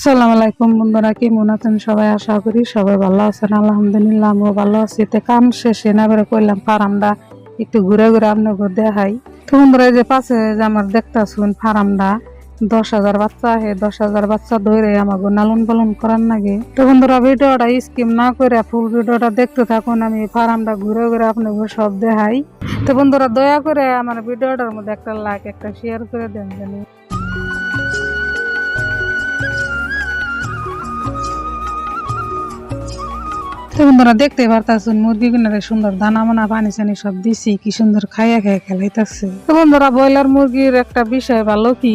আসসালামু আলাইকুম বন্ধুরা কি কেমন আছেন সবাই? আশা করি সবাই ভালো আছেন। আলহামদুলিল্লাহ, আমিও ভালো আছি। তো কাম শেষে না বেড়ে করলাম ফার্মটা একটু ঘুরে ঘুরে আপনাকে দেখাই। তো বন্ধুরা, এই যে পাশে যে আমার দেখতা শুন ফার্মটা, দশ হাজার বাচ্চা হে দশ হাজার বাচ্চা ধরে আমাকে লালন পালন করার লাগে তো বন্ধুরা, ভিডিওটা স্কিম না করে ফুল ভিডিওটা দেখতে থাকুন। আমি ফার্মটা ঘুরে ঘুরে আপনাকে সব দেখাই। তো বন্ধুরা, দয়া করে আমার ভিডিওটার মধ্যে একটা লাইক একটা শেয়ার করে দেন জানি তো বন্ধুরা দেখতে মুরগি কিনারে সুন্দর দানা মানা পানি চানি সব দিছি, কি সুন্দর খাইয়া খাইয়া খেলাইতেছে। তো বন্ধুরা, ব্রয়লার মুরগির একটা বিষয় ভালো কি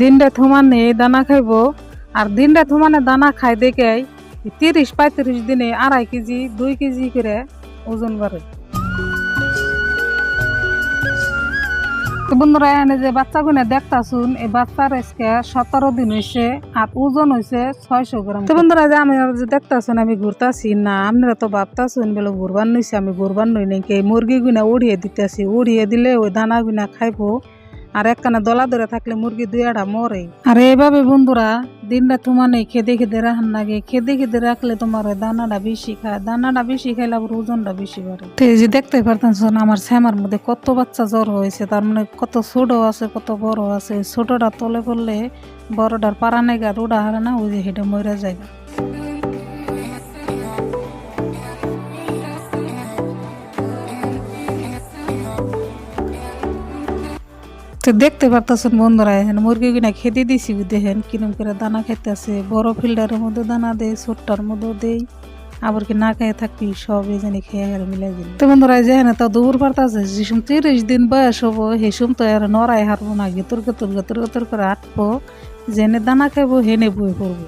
দিনটা থমানে দানা খাইবো, আর দিনটা থমানে দানা খাই দেখে তিরিশ পঁয়ত্রিশ দিনে আড়াই কেজি, দুই কেজি করে ওজন বাড়ে। তো বন্ধুরা এনে যে বাচ্চা গুনে দেখতাছুন এই বাচ্চার আজকে সতেরো দিন হয়েছে আর ওজন হয়েছে ছয়শো গ্রাম। তো বন্ধুরা যে আমি যে দেখতাছুন আমি ঘুরতাছি। না আপনারা তো ভাবতাছুন বলে ঘুরবার নইছে আমি ঘুরবার নই নাকি মুরগি গুনা উড়িয়ে দিতেছি উড়িয়ে দিলে ওই দানা গুনা খাইবো। আর একখানে দলা ধরে থাকলে মুরগি দুই আড়া মরে আর এইভাবে বন্ধুরা দিনটা তোমার নেই, খেদে খেদে রাখার লাগে। খেদে খেদে রাখলে তোমার দানাটা বেশি খায়। দানাটা বেশি খাইলে আবার ওজনটা বেশি বাড়ে। যে দেখতে পারতাম পারতেন আমার শ্যামার মধ্যে কত বাচ্চা জ্বর হয়েছে, তার মানে কত ছোট আছে, কত বড় আছে। ছোটটা তলে পড়লে বড়টার পারা নেগা রোডা হারে না, ওই যে হেঁটে মরে যায় তো দেখতে পারতেছেন বন্ধুরা, এখানে মুরগি কিনা খেতে দিছি দেখেন, কিরম করে দানা খাইতেছে বড় ফিল্টারের মধ্যে দানা দেয় ছোট্টার মধ্যে দেই, আবার কি না খেয়ে থাকবি সব এই জানি খেয়ে আর মিলে গেল। তো বন্ধুরা যে এখানে তো দৌড় পারতাছে যেসম তিরিশ দিন বয়স হব হেসুম তো আর নড়াই হারবো না, গেতুর গেতুর গেতুর গেতুর করে আটবো, যেনে দানা খাইবো হেনে বই পড়ব।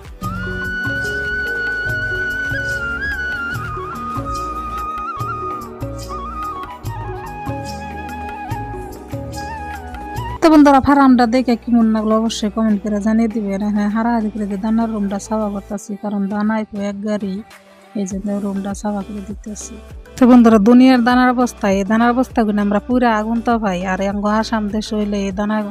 তো বন্ধুরা ফার্মটা দেখে কেমন লাগল অবশ্যই কমেন্ট করে জানিয়ে দিবেন হ্যাঁ হারাহারি করে যে দানার রুমটা সাফা করতেছি, কারণ দানাই তো এক গাড়ি, এই জন্য রুমটা সাফা করে দিতেছি। তো বন্ধুরা, দুনিয়ার দানার অবস্থা, এই দানার অবস্থাগুলো আমরা পুরা আগুন তো পাই আর আসাম দেশ হইলে এই দানার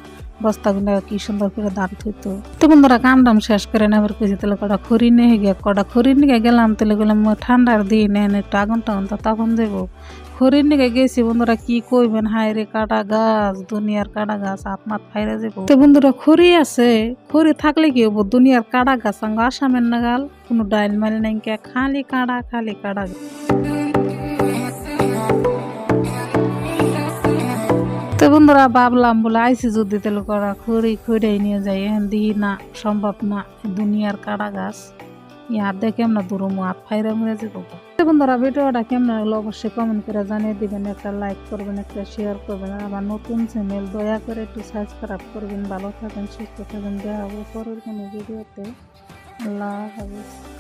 বস্তাগুলো কি সুন্দর করে দাঁত হইতো তো বন্ধুরা কামটাম শেষ করে নেবার কইছি, তাহলে কটা খড়ি নিয়ে গিয়ে, কটা খড়ি নিয়ে গেলাম, তাহলে গেলাম ঠান্ডার দিন এনে একটু আগুন টাগুন তো তখন দেবো। খড়ির নিকে গেছি, বন্ধুরা, কি কইবেন? হায় রে, কাটা গাছ, দুনিয়ার কাটা গাছ আপনার ফাইরা যাব তো বন্ধুরা, খড়ি আছে, খড়ি থাকলে কি হব? দুনিয়ার কাটা গাছ আসামের নাগাল, কোনো ডাইল মারি নাই খালি কাটা খালি কাটা তো বন্ধুরা ভাবলাম, বলে আইসি যদি তেল করা খড়ি নিয়ে যাই। দিই না, সম্ভব না, দুনিয়ার কাটা গাছ ইয়ার দেখে আমরা দূরমু হাত ফাইরা মরে যাব। তো বন্ধুরা, ভিডিওটা কেমন লাগল অবশ্যই কমেন্ট করে জানিয়ে দিবেন। একটা লাইক করবেন, একটা শেয়ার করবেন আমার নতুন চ্যানেল দয়া করে একটু সাবস্ক্রাইব করবেন। ভালো থাকেন, সুস্থ থাকেন। দেখা হব পরের কোনো ভিডিওতে। আল্লাহ হাফিজ।